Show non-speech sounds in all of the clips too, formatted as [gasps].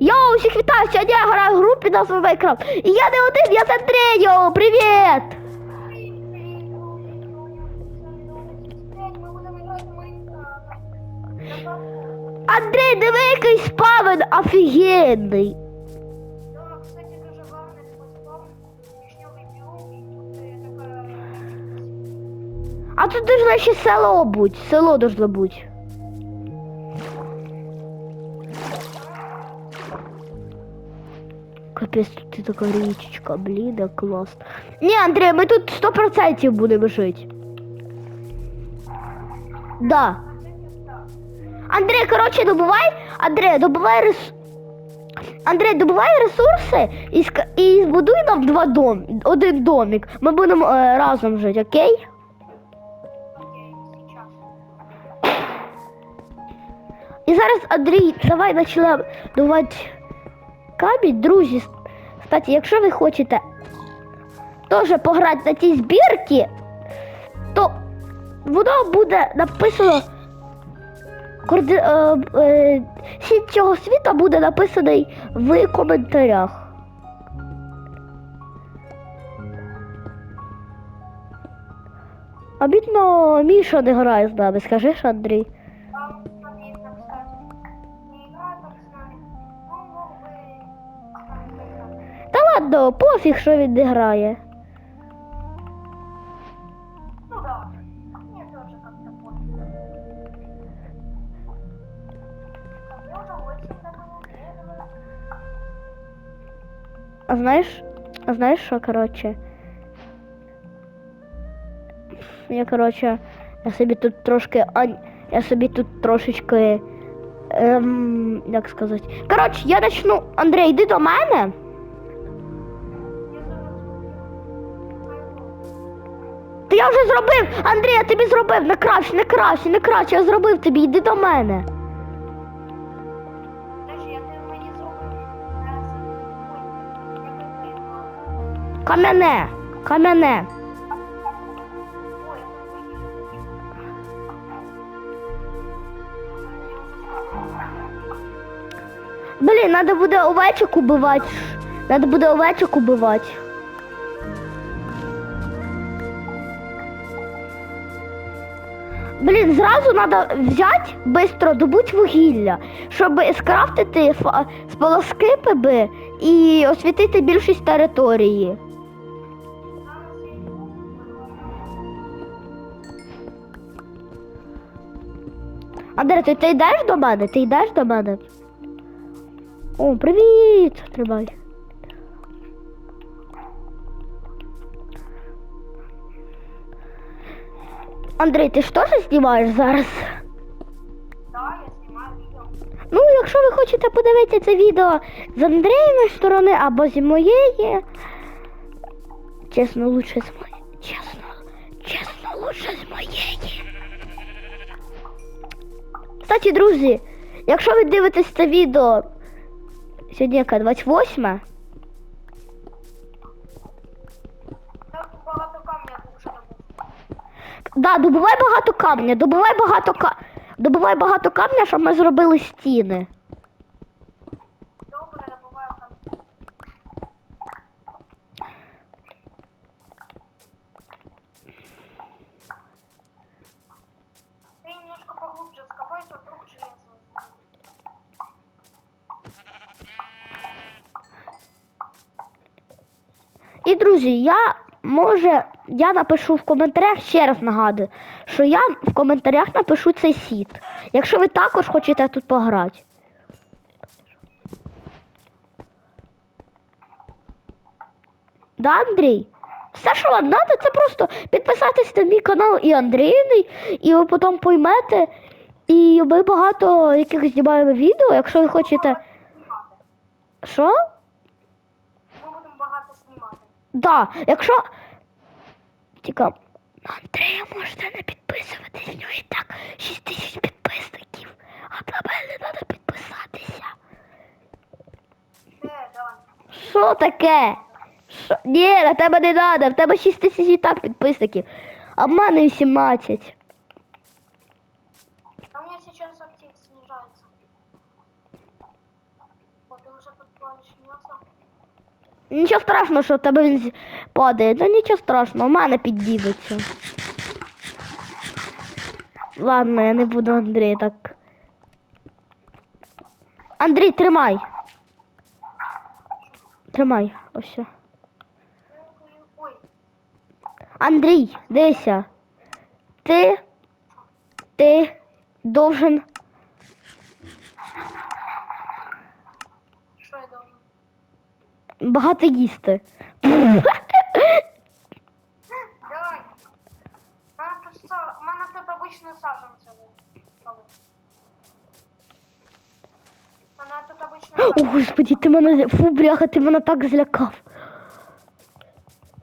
Я усіх вітаю, сьогодні я граю в групі назва Майнкрафт. І я не один, я з Андреєм, привіт! Андрій, диви, який спавен офігенний. А тут должно ще село бути, село должно бути. Капець, тут така річечка, блін, як клас. Ні, Андрій, ми тут 100% будемо жити. Да. Андрій, коротше, добувай. Андрій, добувай рес... Андрій, добувай ресурси і, ска- і збудуй нам два дом, один домик. Ми будемо е, разом жити, окей? І зараз, Андрій, давай почнемо добувати камінь, друзі. Кстати, якщо ви хочете теж пограти на цій збірці, то воно буде написано. Коорди... Е, е, сіть цього світу буде написаний в коментарях. Обідно Міша не грає з нами, скажеш, Андрій? Ладно, пофіг, що він не грає. Ну да, мне тоже как-то понял. Я уже очень давно. А знаєш, а знаєш що, коротше? Я, коротше, я собі тут трошки. ань- Я собі тут трошечки. Ем, як сказати. Коротше, я начну. Андрій, йди до мене. Я вже зробив! Андрій, я тобі зробив! Не краще, не краще, не краще, я зробив тобі, йди до мене. Кам'яне, кам'яне. Блін, треба буде овечок убивати. Треба буде овечок убивати. Блін, зразу треба взяти, швидко добуть вугілля, щоб скрафтити сполоскипи і освітити більшість території. Андрій, ти, ти йдеш до мене? Ти йдеш до мене? О, привіт! Тримай. Андрій, ти ж теж знімаєш зараз? да, я знімаю відео. Ну, якщо ви хочете подивитися це відео з Андрієвої сторони або зі моєї. Чесно, лучше з моєї. Чесно, чесно, лучше з моєї. Кстати, друзі, якщо ви дивитесь це відео сьогодні яка 28 Да, добувай багато камня, добувай багато ка... добувай багато камня, щоб ми зробили стіни. Добре, добуваю камінь. Ты немножко поглубже скопай, то вдруг железо. І друзі, я може я напишу в коментарях ще раз нагадую, що я в коментарях напишу цей сіт. Якщо ви також хочете тут пограти. Да, Андрій? Все, що вам треба, це просто підписатись на мій канал і Андрійний, і ви потім поймете. І ми багато яких знімаємо відео, якщо ви хочете. Що? Ми будемо багато знімати. Да, якщо. Тільки Андрея можете не підписуватись, в нього і так 6 тисяч підписників. А на мене треба підписатися. Що таке? Що? Ні, на тебе не треба, в тебе 6 тисяч і так підписників. А в мене 18. А у сейчас актив м'ясо? Нічого страшного, що в тебе він падає. Та нічого страшного, в мене підійдеться. Ладно, я не буду Андрій так. Андрій, тримай. Тримай, ось. Андрій, дивися. Ти. Ти должен. що я должен? Багато їсти. У мене тут са- у мене тут О, господи, ти мене. Фу, бляха, ти мене так злякав.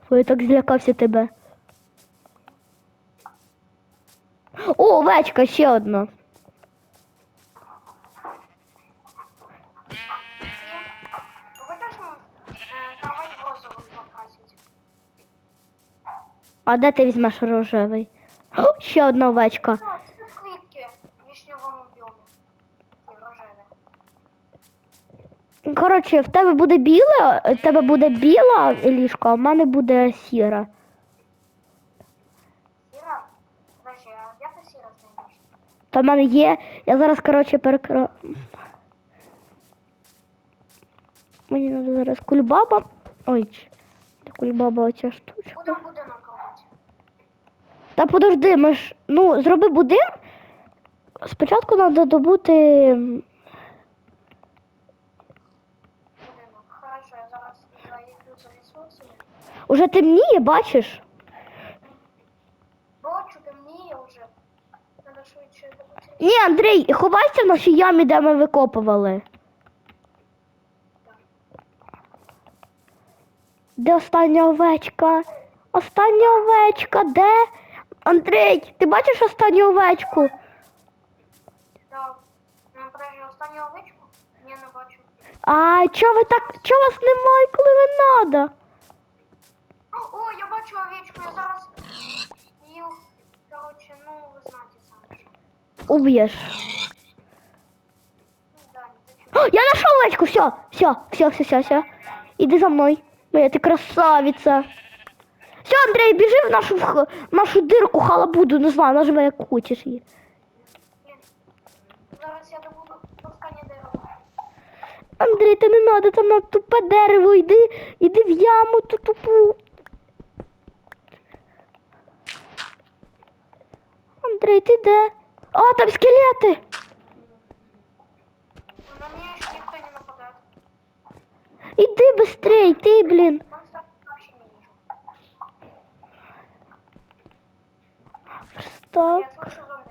Фу, я так злякався тебе. О, овечка, ще одна. А де ти візьмеш рожевий? О, ще одна овечка. Це квітки в. Коротше, в тебе буде біле, в тебе буде біла ліжко, а в мене буде сіра. Сіра? Подожди, а як ти сіра знайдеш? Та в мене є. Я зараз, коротше, перекро. Мені треба зараз кульбаба. Ой, кульбаба оця штучка. Будемо будинок робити. Та подожди, ми ж. Ну, зроби будин. Спочатку треба добути. Хорошо, я зараз зайду за ресурсами. Уже темніє, бачиш? Бачу, темніє вже. Треба швидше добути. Ні, Андрій, ховайся в нашій ямі, де ми викопували. Де остання овечка? Остання овечка, де? Андрій, ти бачиш останню овечку? Так. Ну, останню овечку? Не бачу. А чого ви так. Чого вас немає, коли ви надо? О, я бачу овечку, я зараз її, короче, ну, ви знаєте самі. Уб'єш. Ну, О, я знайшов овечку, все, все, все, все, все, все. Іди за мною. Моя ти красавиця. Все, Андрій, біжи в нашу, в нашу дирку халабуду, не знаю, нажми як хочеш її. Зараз я добуду. Андрій, не надо, там на тупе дерево, йди, йди в яму ту тупу. Андрій, ти де? А, там скелети. На мене ще ніхто не нападає. Іди быстрей, ти, блін. Там зараз вообще не вижу Стоп. Я слышу зомби.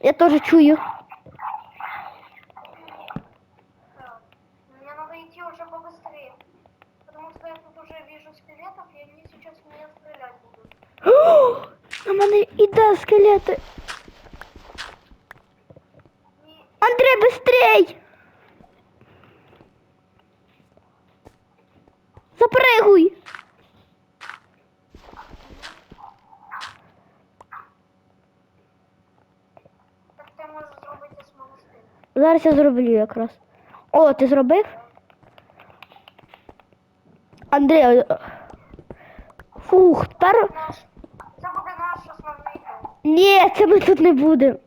Я теж чую. Так. Мне надо идти уже побыстрее. Потому что я тут уже вижу скелетов, и они сейчас в меня стрелять будут. [gasps] О, На мене іде скелети. И Андрій, быстрей! Запригуй! Зараз я зроблю якраз. О, ти зробив? Андрій. Фух, тепер. Це буде наш основний дом. Ні, це ми тут не будемо.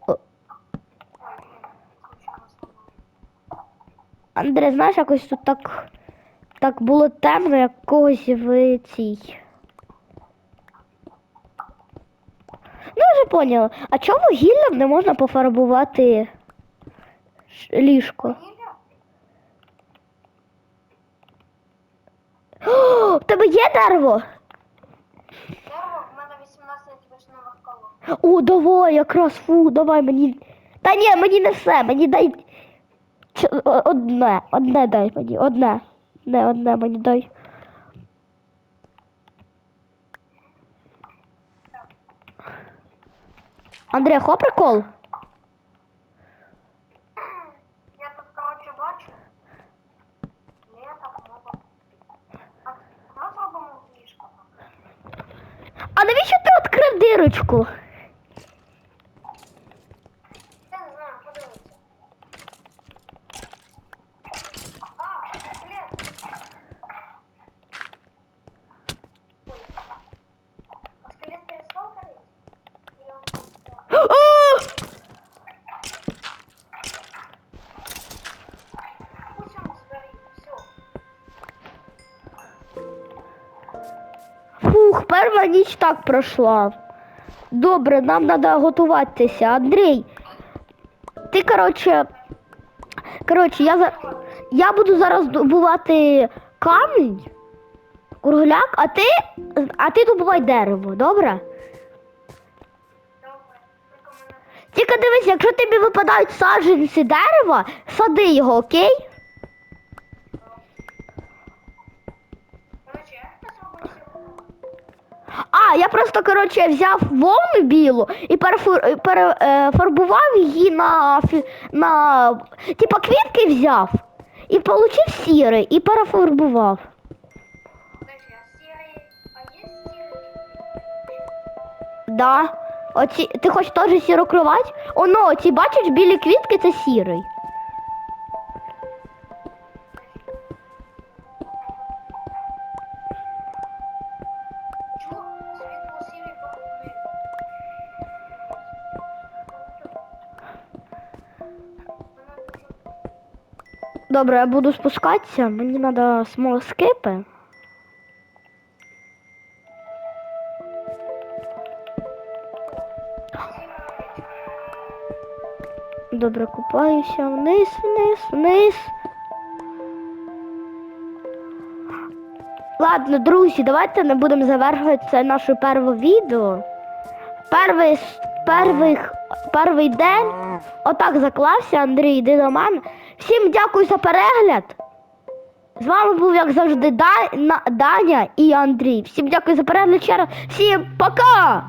Андрій, знаєш, якось тут так. Так було темно, як когось в цій. Ну, вже поняла. А чому гіллям не можна пофарбувати ліжко? О, в тебе є дерево? Дерево, в мене 18 вишневих колон. О, давай, якраз фу, давай мені. Та ні, мені не все, мені дай. Ч- Одне, одне дай мені, одне. Не, одне мені дай. Андрій, хо прикол? Я тут, короче, бачу. Лето, много. А давай зробимо ліжко. А навіщо ти відкрив дирочку? Ух, перша ніч так пройшла. Добре, нам треба готуватися. Андрій, ти, коротше, коротше, я, я буду зараз добувати камінь, кругляк, а ти, а ти добувай дерево, добре? Тільки дивись, якщо тобі випадають саджанці дерева, сади його, окей? А, я просто, коротше, взяв вовну білу і перефарбував її на, на типа квітки взяв і получив сірий і перефарбував. Да. Оці, ти хочеш теж сіро кровать? Оно, ці бачиш білі квітки це сірий. Добре, я буду спускатися, мені треба смолоскипи. Добре, купаюся вниз, вниз, вниз. Ладно, друзі, давайте не будемо завершувати це наше перше відео. Перший, перших, перший день отак заклався, Андрій, йди до мене. Всім дякую за перегляд. З вами був, як завжди, Даня і Андрій. Всім дякую за перегляд ще раз. Всім пока!